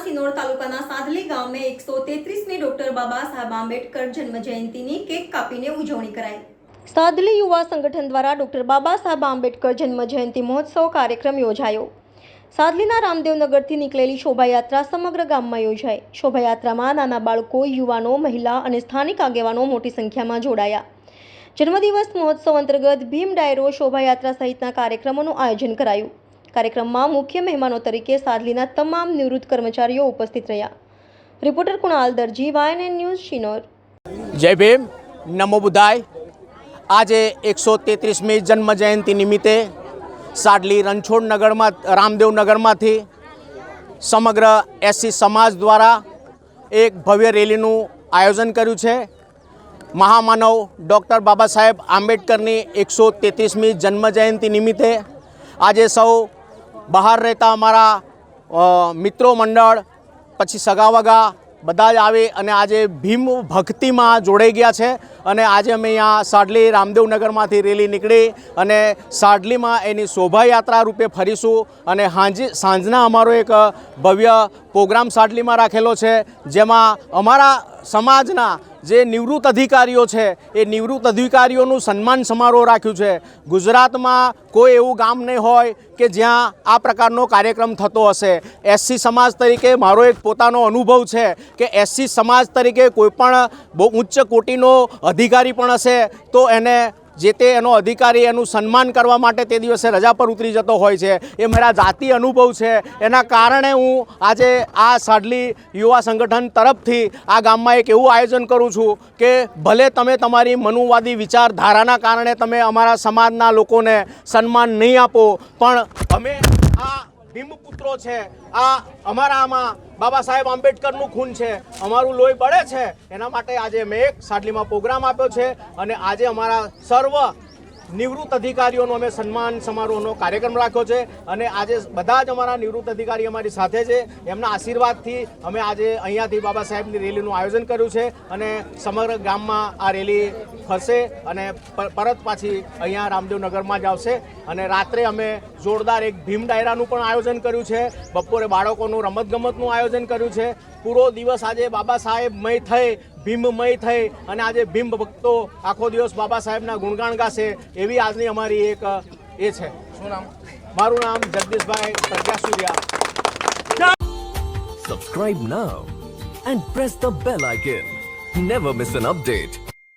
રણછોડ તાલુકાના સાદલી ગામે એકસો તેત્રીસમી ડોક્ટર બાબા સાહેબ આંબેડકર જન્મ જયંતિની કેક કાપીને ઉજવણી કરાઈ. સાદલી યુવા સંગઠન દ્વારા ડોક્ટર બાબા સાહેબ આંબેડકર જન્મ જયંતિ મહોત્સવ કાર્યક્રમ યોજાયો. સાદલીના રામદેવનગરથી નીકળેલી શોભાયાત્રા સમગ્ર ગામમાં યોજાઈ. શોભાયાત્રામાં નાના બાળકો, યુવાનો, મહિલા અને સ્થાનિક આગેવાનો મોટી સંખ્યામાં જોડાયા. જન્મદિવસ મહોત્સવ અંતર્ગત ભીમ ડાયરો શોભાયાત્રા સહિતના કાર્યક્રમોનું આયોજન કરાયું. કાર્યક્રમમાં મુખ્ય મહેમાનો તરીકે સાદલીના તમામ નિવૃત્ત કર્મચારીઓ ઉપસ્થિત રહ્યા. Reporter Kunal Darji YNN news Sinor. જય ભીમ. નમો બુધાય. આજે એકસો તેત્રીસમી જન્મ જયંતિ નિમિત્તે સાડલી રણછોડ નગરમાં, રામદેવ નગરમાંથી સમગ્ર એસસી સમાજ દ્વારા એક ભવ્ય રેલીનું આયોજન કર્યું છે. મહામાનવ ડૉક્ટર બાબા સાહેબ આંબેડકરની એકસો તેત્રીસમી જન્મજયંતિ નિમિત્તે આજે સૌ બહાર રહેતા અમારા મિત્રો મંડળ પછી સગાવગા બધા જ આવે અને આજે ભીમ ભક્તિમાં જોડાઈ ગયા છે અને આજે અમે અહીંયા સાડલી રામદેવનગરમાંથી રેલી નીકળી અને સાડલીમાં એની શોભાયાત્રા રૂપે ફરીશું અને હાંજી, સાંજના અમારો એક, ભવ્ય પ્રોગ્રામ સાડલીમાં રાખેલો છે જેમાં અમારા સમાજના જે નિવૃત્ત અધિકારીઓ છે, એ નિવૃત્ત અધિકારીઓનું સન્માન સમારોહ રાખ્યું છે. ગુજરાતમાં કોઈ એવું ગામ નહીં હોય કે જ્યાં આ પ્રકારનો કાર્યક્રમ થતો હશે. એસસી સમાજ તરીકે મારો એક પોતાનો અનુભવ છે કે એસસી સમાજ તરીકે કોઈપણ બહુ ઉચ્ચ કોટીનો અધિકારી પણ હશે, તો એને જે તે એનો અધિકારી એનું સન્માન કરવા માટે તે દિવસે રજા પર ઉતરી જતો હોય છે. એ મારા જાતિ અનુભવ છે. એના કારણે હું આજે આ સાડલી યુવા સંગઠન તરફથી આ ગામમાં એક એવું આયોજન કરું છું કે ભલે તમે તમારી મનુવાદી વિચારધારાના કારણે તમે અમારા સમાજના લોકોને સન્માન નહીં આપો, પણ અમે આ ભીમપુત્રો છે. આ અમારામાં બાબા સાહેબ આંબેડકરનું ખૂન છે. અમારું લોહી બળે છે. એના માટે આજે મેં એક સાડલીમાં પ્રોગ્રામ આપ્યો છે અને આજે અમારા સર્વ નિવૃત્ત અધિકારીઓનો અમે સન્માન સમારોહનો કાર્યક્રમ રાખ્યો છે અને આજે બધા જ અમારા નિવૃત્ત અધિકારી અમારી સાથે છે. એમના આશીર્વાદથી અમે આજે અહીંયાથી બાબા સાહેબની રેલીનું આયોજન કર્યું છે અને સમગ્ર ગામમાં આ રેલી ફરશે અને પર- પરત પાછી અહીંયા રામદેવનગરમાં જ આવશે અને રાત્રે અમે જોરદાર એક ભીમ ડાયરાનું પણ આયોજન કર્યું છે. બપોરે બાળકોનું રમતગમતનું આયોજન કર્યું છે. પૂરો દિવસ આજે બાબા સાહેબમય થઈ ભીમમય થઈ અને આજે ભીમ ભક્તો આખો દિવસ બાબા સાહેબના ગુણગાન ગાશે એવી આજની અમારી એક એ છે. શું નામ? મારું નામ જગદીશભાઈ પ્રજ્ઞાસુર્યા subscribe now and press the bell icon never miss an update.